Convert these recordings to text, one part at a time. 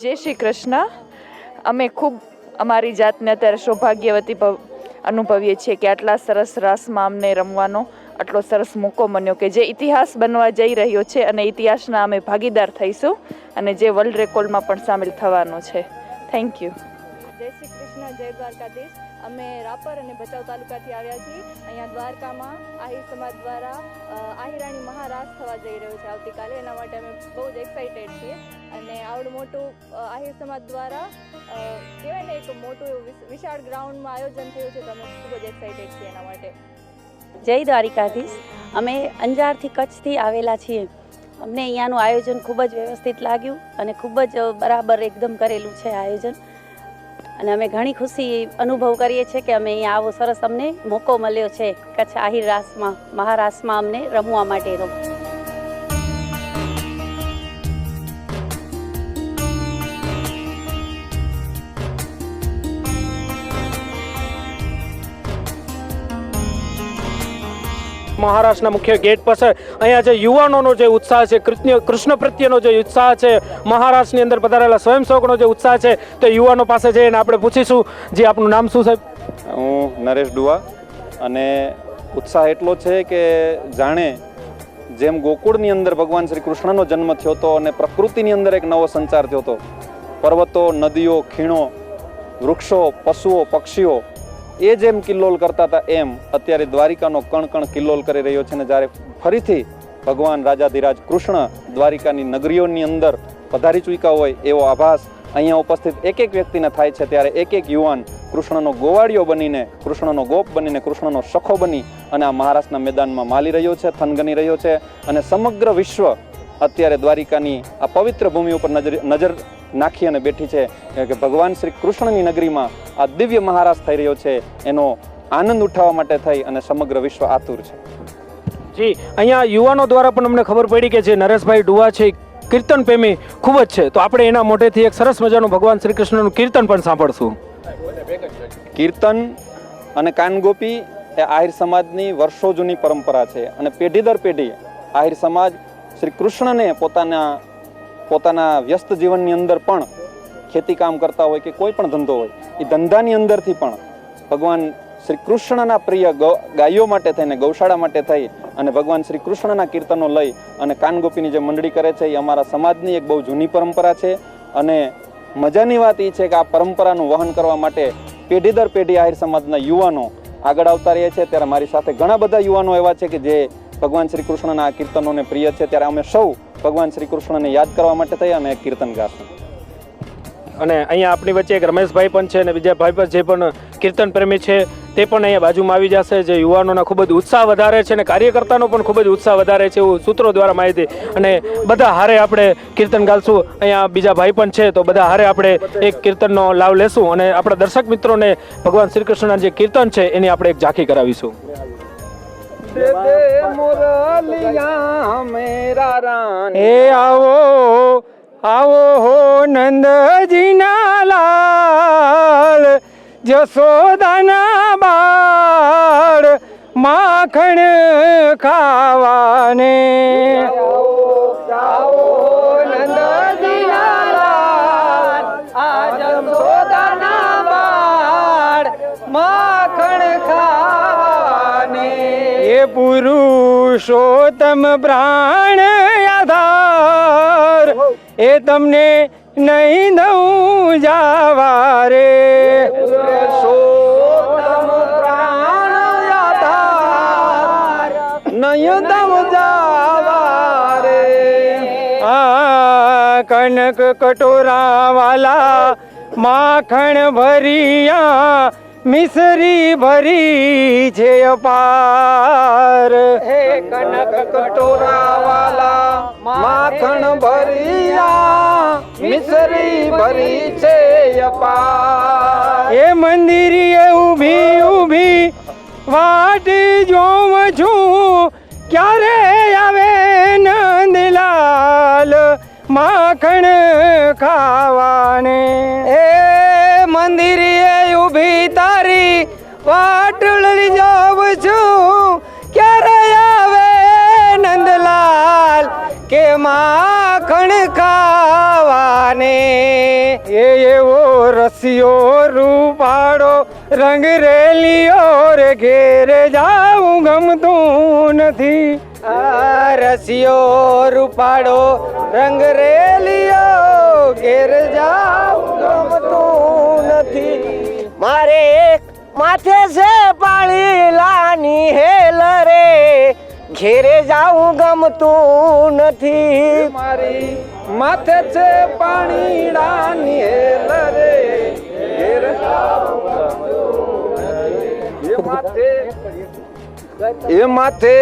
જય શ્રી કૃષ્ણ. અમે ખૂબ અમારી જાતને અત્યારે સૌભાગ્યવતી ભવ- અનુભવીએ છીએ કે આટલા સરસ રાસમાં અમને રમવાનો આટલો સરસ મોકો મળ્યો કે જે ઇતિહાસ બનવા જઈ રહ્યો છે અને ઇતિહાસના અમે ભાગીદાર થઈશું અને જે વર્લ્ડ રેકોર્ડમાં પણ સામેલ થવાનો છે. થેન્ક યુ જય શ્રી કૃષ્ણ, જય દ્વારકાધીશ. અમે રાપર અને ભચાઉ તાલુકાથી આવ્યા છીએ. અહીંયા દ્વારકામાં આહિર સમાજ દ્વારા આહિરાણી મહારાજ થવા જઈ રહ્યો છે આવતીકાલે. એના માટે અમે બહુ જ એક્સાઇટેડ છીએ. અને આવડું મોટું આહિર સમાજ દ્વારા કહેવાય ને એક મોટું વિશાળ ગ્રાઉન્ડમાં આયોજન થયું છે તો અમે ખૂબ જ એક્સાઇટેડ છીએ એના માટે. જય દ્વારિકાધીશ. અમે અંજારથી કચ્છથી આવેલા છીએ. અમને અહીંયાનું આયોજન ખૂબ જ વ્યવસ્થિત લાગ્યું અને ખૂબ જ બરાબર એકદમ કરેલું છે આયોજન. અને અમે ઘણી ખુશી અનુભવ કરીએ છીએ કે અમે અહીંયા આવો સરસ અમને મોકો મળ્યો છે કચ્છ આહિર રાસમાં, મહારાસમાં અમને રમવા માટેનો. મહારાષ્ટ્રના મુખ્ય ગેટ પાસે અહીંયા જે યુવાનોનો જે ઉત્સાહ છે, કૃષ્ણ પ્રત્યેનો જે ઉત્સાહ છે, મહારાષ્ટ્રની અંદર પધારેલા સ્વયંસેવકનો જે ઉત્સાહ છે, તે યુવાનો પાસે જઈને આપણે પૂછીશું જે આપનું નામ શું સાહેબ? હું નરેશ ડુવા અને ઉત્સાહ એટલો છે કે જાણે જેમ ગોકુળની અંદર ભગવાન શ્રી કૃષ્ણનો જન્મ થયો હતો અને પ્રકૃતિની અંદર એક નવો સંચાર થયો હતો. પર્વતો, નદીઓ, ખીણો, વૃક્ષો, પશુઓ, પક્ષીઓ એ જેમ કિલ્લોલ કરતા હતા એમ અત્યારે દ્વારિકાનો કણ કણ કિલ્લોલ કરી રહ્યો છે ને જ્યારે ફરીથી ભગવાન રાજાધિરાજ કૃષ્ણ દ્વારિકાની નગરીઓની અંદર પધારી ચૂક્યા હોય એવો આભાસ અહીંયા ઉપસ્થિત એક એક વ્યક્તિને થાય છે. ત્યારે એક એક યુવાન કૃષ્ણનો ગોવાળિયો બનીને, કૃષ્ણનો ગોપ બનીને, કૃષ્ણનો સખો બની અને આ મહારાષ્ટ્રના મેદાનમાં માલી રહ્યો છે, થનગની રહ્યો છે અને સમગ્ર વિશ્વ અત્યારે દ્વારિકાની આ પવિત્ર ભૂમિ ઉપર નજર નજર નાખી અને બેઠી છે કે ભગવાન શ્રી કૃષ્ણની નગરીમાં આ દિવ્ય મહારાજ થઈ રહ્યો છે એનો આનંદ ઉઠાવવા માટે થઈ અને સમગ્ર વિશ્વ આતુર છે. જી અહીંયા યુવાનો દ્વારા પણ અમને ખબર પડી કે જે નરેશભાઈ ડુવા છે કીર્તન પ્રેમી ખૂબ જ છે. તો આપણે એના મોઢેથી એક સરસ મજાનું ભગવાન શ્રી કૃષ્ણનું કીર્તન પણ સાંભળશું. કીર્તન અને કાનગોપી એ આહિર સમાજની વર્ષો જૂની પરંપરા છે અને પેઢી દર પેઢી આહિર સમાજ શ્રી કૃષ્ણને પોતાના પોતાના વ્યસ્ત જીવનની અંદર પણ ખેતી કામ કરતા હોય કે કોઈ પણ ધંધો હોય, એ ધંધાની અંદરથી પણ ભગવાન શ્રી કૃષ્ણના પ્રિય ગાયો માટે થઈને, ગૌશાળા માટે થઈ અને ભગવાન શ્રી કૃષ્ણના કીર્તનો લઈ અને કાનગોપીની જે મંડળી કરે છે, એ અમારા સમાજની એક બહુ જૂની પરંપરા છે અને મજાની વાત એ છે કે આ પરંપરાનું વહન કરવા માટે પેઢી દર પેઢી આહિર સમાજના યુવાનો આગળ આવતા રહે છે. ત્યારે મારી સાથે ઘણા બધા યુવાનો એવા છે કે જે ભગવાન શ્રી કૃષ્ણના આ કીર્તનોને પ્રિય છે, ત્યારે અમે સૌ ભગવાન શ્રી કૃષ્ણને યાદ કરવા માટે થઈ અને કીર્તન ગાશું. અને અહીંયા આપણી વચ્ચે એક રમેશભાઈ પણ છે અને બીજા ભાઈ પણ જે પણ કીર્તન પ્રેમી છે, તે પણ અહીંયા બાજુમાં આવી જશે, જે યુવાનોના ખૂબ જ ઉત્સાહ વધારે છે અને કાર્યકર્તાનો પણ ખૂબ જ ઉત્સાહ વધારે છે એવું સૂત્રો દ્વારા માહિતી. અને બધા હારે આપણે કીર્તન ગાલશું. અહીંયા બીજા ભાઈ પણ છે, તો બધા હારે આપણે એક કીર્તનનો લાભ લેશું અને આપણા દર્શક મિત્રોને ભગવાન શ્રી કૃષ્ણના જે કીર્તન છે, એની આપણે એક ઝાંખી કરાવીશું. એ આવો આવો હો નંદજીના લાલ જશોદાના બાળ માખણ ખાવાને પુરુષોત્તમ પ્રાણ આધાર. એ તમને નહીં દઉં જાવા રે આ કનક કટોરા વાલા માખણ ભરિયા મિસરી ભરી છે અપાર. હે કનક કટોરા વાલા માખણ ભરિયા મિસરી ભરી છે અપાર. એ મંદિરીએ ઊભી ઊભી વાટ જોઉં છું. ક્યારે આવે નંદલાલ માખણ ખાવાને? એ મંદિરે ઊભી તારી વાટળી જાઉં છું. ક્યારે આવે નંદલાલ કે માખણ ખાવાને? એ એવો રસિયો રૂપાડો રંગ રેલિયો રે ઘેરે જાવું ગમતું નથી. રસિયો રૂપાડો રંગ રેલિયો ઘેર જાવું ગમતું મારે માથે છે પાળી લાની હેલ રે. ઘેરે જાઉં ગમતું નથી. મારી માથે છે પાણી ડાની હેલ રે. ઘેર એ માથે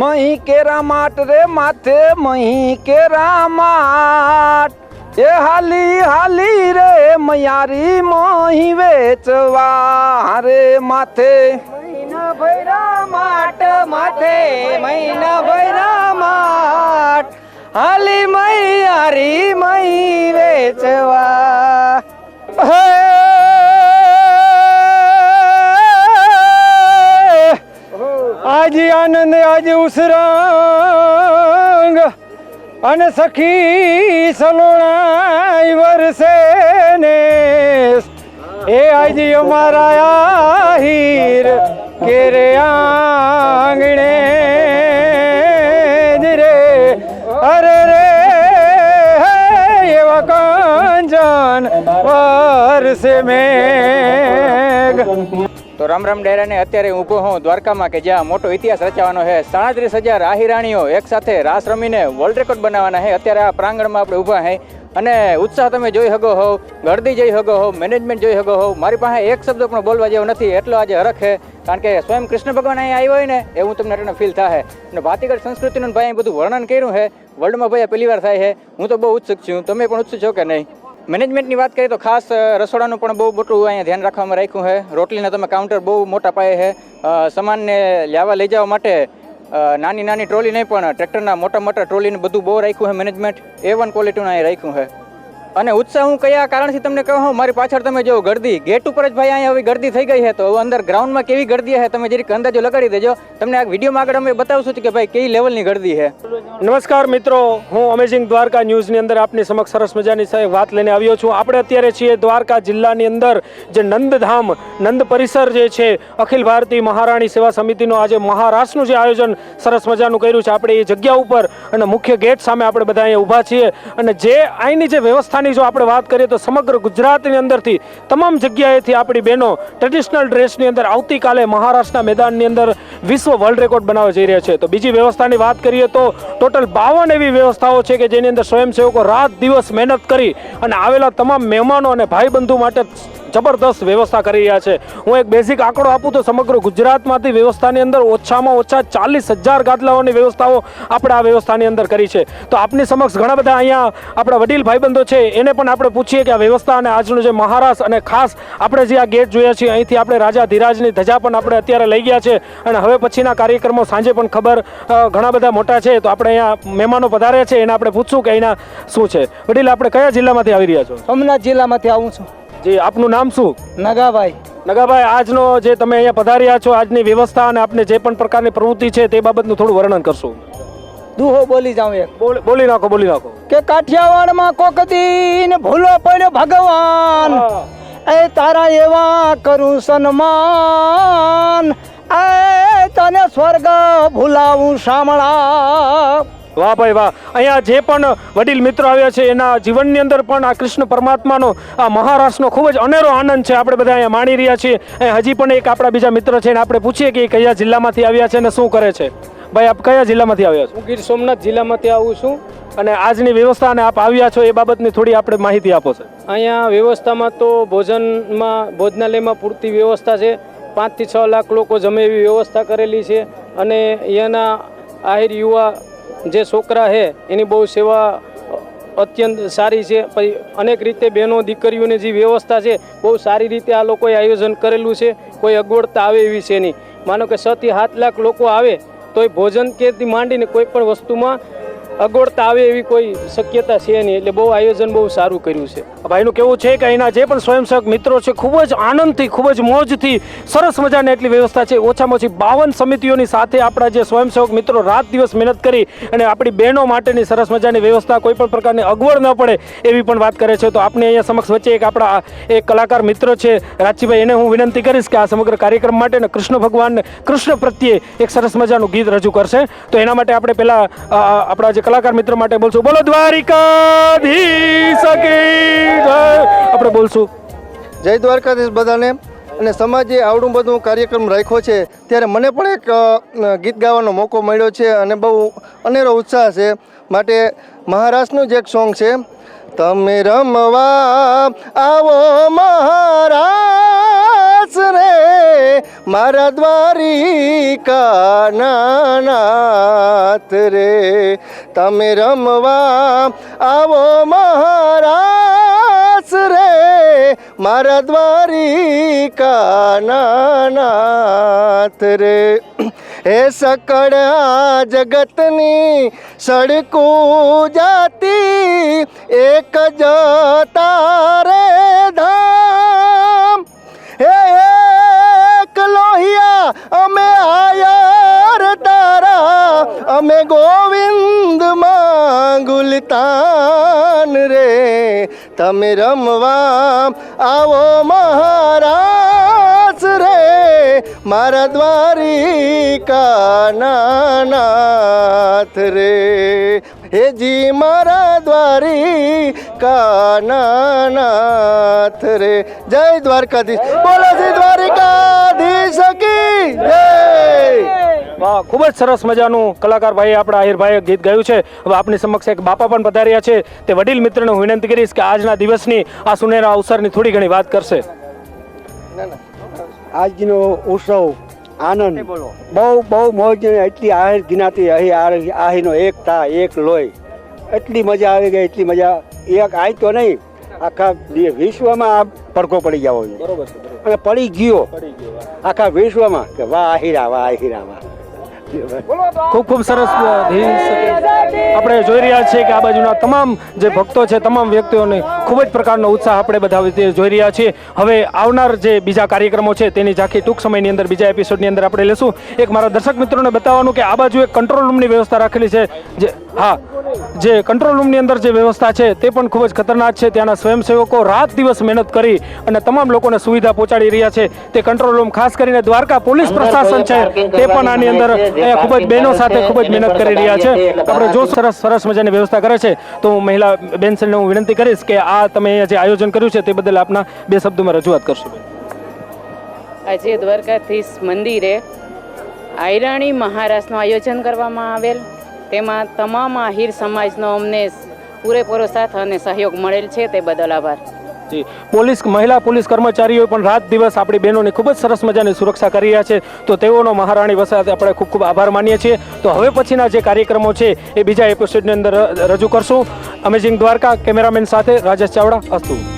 મહી કેરા માટ રે, માથે મહી કેરા માટ. એ હાલી હાલી રે મયારી મહી વેચવા રે માથે. મહિના ભૈરા માટ માથે મહિના ભૈરા માટ. હાલી મયારી મહી વેચવા. આજે આનંદ આજે ઉસરંગ. અને સખી સલોણાઈ વરસે ને. એ આજે અમારા આહીર કેરે આંગણે રે. અરે રે એવા કાંજન વરસે તો રામ રામ ડેરાને અત્યારે હું ઊભો હું દ્વારકામાં કે જ્યાં મોટો ઇતિહાસ રચાવાનો છે. સાડત્રીસ હજાર આહિરાણીઓ એક સાથે રાસ રમીને વર્લ્ડ રેકોર્ડ બનાવવાના છે. અત્યારે આ પ્રાંગણમાં આપણે ઊભા છે. અને ઉત્સાહ તમે જોઈ શકો હોવ ગરદી જોઈ શકો હો મેનેજમેન્ટ જોઈ શકો હોવ મારી પાસે એક શબ્દ પણ બોલવા જેવો નથી, એટલો આજે હરખ છે. કારણ કે સ્વયં કૃષ્ણ ભગવાન અહીંયા આવ્યો હોય ને એવું તમને એટલે ફીલ થાય અને ભાતીગઢ સંસ્કૃતિનું ભાઈ બધું વર્ણન કર્યું છે. વર્લ્ડમાં ભાઈ પહેલી વાર થાય છે. હું તો બહુ ઉત્સુક છું. તમે પણ ઉત્સુક છો કે નહીં? મેનેજમેન્ટની વાત કરીએ તો ખાસ રસોડાનું પણ બહુ મોટું અહીંયા ધ્યાન રાખવામાં રાખ્યું છે. રોટલીના તમે કાઉન્ટર બહુ મોટા પાયે છે. સામાનને લેવા લઈ જવા માટે નાની નાની ટ્રોલી નહીં, પણ ટ્રેક્ટરના મોટા મોટા ટ્રોલીને બધું બહુ રાખ્યું છે મેનેજમેન્ટ એ વન ક્વોલિટીનું અહીંયા રાખ્યું છે. અને ઉત્સાહ હું કયા કારણથી તમને કહું? હું, મારી પાછળ તમે જો ગરદી, ગેટ ઉપર જ ભાઈ અહીંયા હવે ગરદી થઈ ગઈ છે. તો અંદર ગ્રાઉન્ડમાં કેવી ગરદી છે તમે જરીક અંદાજો લગાડી દેજો. તમને આ વિડીયોમાં આગળ અમે બતાવશું કે ભાઈ કઈ લેવલની ગરદી છે. નમસ્કાર મિત્રો, હું અમેઝિંગ દ્વારકા ન્યૂઝની અંદર આપની સમક્ષ સરસ મજાની સાહેબ વાત લઈને આવ્યો છું. આપણે અત્યારે છીએ દ્વારકા જિલ્લાની અંદર જે નંદધામ, નંદ પરિસર જે છે, અખિલ ભારતીય મહારાણી સેવા સમિતિનો આજે મહારાષ્ટ્રનું જે આયોજન સરસ મજાનું કર્યું છે. આપણે એ જગ્યા ઉપર અને મુખ્ય ગેટ સામે આપણે બધા અહીંયા ઊભા છીએ. અને જે અહીંની જે વ્યવસ્થાની જો આપણે વાત કરીએ તો સમગ્ર ગુજરાતની અંદરથી, તમામ જગ્યાએથી આપણી બહેનો ટ્રેડિશનલ ડ્રેસની અંદર આવતીકાલે મહારાષ્ટ્રના મેદાનની અંદર વિશ્વ વર્લ્ડ રેકોર્ડ બનાવવા જઈ રહ્યા છે. તો બીજી વ્યવસ્થાની વાત કરીએ તો ટોટલ બાવન એવી વ્યવસ્થાઓ છે કે જેની અંદર સ્વયંસેવકો રાત દિવસ મહેનત કરી અને આવેલા તમામ મહેમાનો અને ભાઈબંધુ માટે જબરદસ્ત વ્યવસ્થા કરી રહ્યા છે. હું એક બેઝિક આંકડો આપું તો સમગ્ર ગુજરાતમાંથી વ્યવસ્થાની અંદર ઓછામાં ઓછા ચાલીસ હજાર ગાદલાઓની વ્યવસ્થાઓ આપણે આ વ્યવસ્થાની અંદર કરી છે. તો આપની સમક્ષ ઘણા બધા અહીંયા આપણા વડીલ ભાઈબંધો છે, એને પણ આપણે પૂછીએ કે આ વ્યવસ્થા અને આજનું જે મહારાષ્ટ્ર અને ખાસ આપણે જે આ ગેટ જોયા છીએ, અહીંથી આપણે રાજા ધીરાજની ધજા પણ આપણે અત્યારે લઈ ગયા છે. અને હવે પછીના કાર્યક્રમો સાંજે પણ ખબર ઘણા બધા મોટા છે, તો આપણે અહીંયા મહેમાનો પધાર્યા છે, એને આપણે પૂછશું કે અહીંના શું છે. વડીલ, આપણે કયા જિલ્લામાંથી આવી રહ્યા છો? સોમનાથ જિલ્લામાંથી આવું છું. જી આપનું નામ શું? નગાભાઈ. નગાભાઈ આજનો જે તમે અહીંયા પધાર્યા છો આજની વ્યવસ્થા અને આપને જે પણ પ્રકારની પ્રવૃત્તિ છે તે બાબતનું થોડું વર્ણન કરશું. દુહો બોલી જાઉં એક. બોલ- નાખો બોલી નાખો. કે કાઠિયાવાડમાં કોક દીન ભૂલો પડ્યો ભગવાન. એ તારા એવા કરું સન્માન. એ તને સ્વર્ગ ભૂલાવું શામળા. વાહ ભાઈ વાહ અહીંયા જે પણ વડીલ મિત્રો આવ્યા છે એના જીવનની અંદર પણ આ કૃષ્ણ પરમાત્માનો આ મહારાષ્ટ્રનો ખૂબ જ અનેરો આનંદ છે. આપણે બધા અહીંયા માણી રહ્યા છીએ. અહીંયા હજી પણ એક આપણા બીજા મિત્ર છે એને આપણે પૂછીએ કે એ કયા જિલ્લામાંથી આવ્યા છે અને શું કરે છે. ભાઈ આપ કયા જિલ્લામાંથી આવ્યા છો? હું ગીર સોમનાથ જિલ્લામાંથી આવું છું. અને આજની વ્યવસ્થા અને આપ આવ્યા છો એ બાબતની થોડી આપણે માહિતી આપો છો અહીંયા વ્યવસ્થામાં તો ભોજનમાં ભોજનાલયમાં પૂરતી વ્યવસ્થા છે. પાંચથી છ લાખ લોકો જમે એવી વ્યવસ્થા કરેલી છે. અને અહીંયાના આહિર યુવા જે છોકરા છે એની બહુ સેવા અત્યંત સારી છે. પછી અનેક રીતે બહેનો દીકરીઓની જે વ્યવસ્થા છે, બહુ સારી રીતે આ લોકોએ આયોજન કરેલું છે. કોઈ અગવડતા આવે એવી છે નહીં. માનો કે છથી સાત લાખ લોકો આવે તો એ ભોજન કેથી માંડીને કોઈ પણ વસ્તુમાં અગવડતા આવે એવી કોઈ શક્યતા છે નહીં. એટલે બહુ આયોજન બહુ સારું કર્યું છે. ભાઈનું કેવું છે કે અહીંના જે પણ સ્વયંસેવક મિત્રો છે, ખૂબ જ આનંદથી, ખૂબ જ મોજથી, સરસ મજાની એટલી વ્યવસ્થા છે. ઓછામાં ઓછી બાવન સમિતિઓની સાથે આપણા જે સ્વયંસેવક મિત્રો રાત દિવસ મહેનત કરી અને આપણી બહેનો માટેની સરસ મજાની વ્યવસ્થા કોઈ પણ પ્રકારની અગવડ ન પડે એવી પણ વાત કરે છે. તો આપણે અહીંયા સમક્ષ વચ્ચે એક આપણા એક કલાકાર મિત્ર છે રાજીભાઈ એને હું વિનંતી કરીશ કે આ સમગ્ર કાર્યક્રમ માટે અને કૃષ્ણ ભગવાન કૃષ્ણ પ્રત્યે એક સરસ મજાનું ગીત રજૂ કરશે. તો એના માટે આપણે પહેલાં આપણા જે કલાકાર મિત્ર માટે બોલશું. બોલો દ્વારિકાધીશ આપણે બોલશું. જય દ્વારકાધીશ બધાને. અને સમાજે આવડું બધું કાર્યક્રમ રાખ્યો છે, ત્યારે મને પણ એક ગીત ગાવાનો મોકો મળ્યો છે અને બહુ અનેરો ઉત્સાહ છે. માટે મહારાષ્ટ્રનું જ એક સોંગ છે, તમે રમવા આવો મહારાજ. રે મારા દ્વારિકા નાનાથ રે. તમે રમવા આવો મહારાસ રે મારા દ્વારિકા નાનાથ રે. હે સકળ આ જગતની સડકું જાતી, એક જ અમે ગોવિંદ માંગુલતાન રે. તમે રમવા આવો મહારાજ રે. મારા દ્વારિકા નાથ રે હેજી મારા દ્વારી કાનાથ રે. જય દ્વારકાધીશ. બોલો શ્રી દ્વારિકાધીશ કી. જય. ખૂબ જ સરસ મજાનું કલાકાર ભાઈ આપણા આહિરભાઈએ ગીત ગાયું છે. હવે આપની સમક્ષ એક બાપા પણ પધાર્યા છે. તે વડીલ મિત્રને હું વિનંતી કરીશ કે આજના દિવસની આ સુનેરા અવસરની થોડી ઘણી વાત કરશે. આજનો ઉત્સવ આનંદ. બહુ બહુ મોજ એટલી આહિર ગિનાતી અહીં આહીનો એકતા એક લોહી. એટલી મજા આવી ગઈ એટલી મજા. એક આય તો નહીં. આખા વિશ્વમાં આ પડઘો પડી જવો જોઈએ અને પડી ગયો. આખા વિશ્વમાં કે વાહ આહિરા વાહ આહિરા વાહ. ખૂબ ખૂબ સરસ આપણે જોઈ રહ્યા છીએ કે આ બાજુના તમામ જે ભક્તો છે, તમામ વ્યક્તિઓને ખૂબ જ પ્રકારનો ઉત્સાહ આપણે બધા જોઈ રહ્યા છીએ. હવે આવનાર જે બીજા કાર્યક્રમો છે તેની ઝાંખી ટૂંક સમયની અંદર બીજા એપિસોડની અંદર આપણે લેશું. એક મારા દર્શક મિત્રોને બતાવવાનું કે આ બાજુ એક કંટ્રોલ રૂમની વ્યવસ્થા રાખેલી છે. જે હા જે કંટ્રોલ રૂમની અંદર જે વ્યવસ્થા છે તે પણ ખૂબ જ ખતરનાક છે. ત્યાંના સ્વયંસેવકો રાત દિવસ મહેનત કરી અને તમામ લોકોને સુવિધા પહોંચાડી રહ્યા છે. તે કંટ્રોલ રૂમ ખાસ કરીને દ્વારકા પોલીસ પ્રશાસન છે. તે પણ આની અંદર ખૂબ જ બહેનો સાથે ખૂબ જ મહેનત કરી રહ્યા છે. આપણે જો સરસ સરસ મજાની વ્યવસ્થા કરે છે. તો હું મહિલા બેનશ્રીને હું વિનંતી કરીશ કે આ તમે જે આયોજન કર્યું છે તે બદલ આપના બે શબ્દોમાં રજૂઆત કરશો. આજે દ્વારકાધીશ મંદિરે આયરાણી મહારાષ્ટ્રનું આયોજન કરવામાં આવેલ. તેમાં તમામ આહિર સમાજનો અમને પૂરેપૂરો સાથ અને સહયોગ મળેલ છે તે બદલ આભાર. જી. પોલીસ, મહિલા પોલીસ કર્મચારીઓ પણ રાત દિવસ આપણી બહેનોની ખૂબ જ સરસ મજાની સુરક્ષા કરી રહ્યા છે. તો તેઓનો મહારાણી વસાત આપણે ખૂબ ખૂબ આભાર માનીએ છીએ. તો હવે પછીના જે કાર્યક્રમો છે એ બીજા એપિસોડની અંદર રજૂ કરશું. અમેઝિંગ દ્વારકા, કેમેરામેન સાથે રાજેશ ચાવડા, અસ્તુ.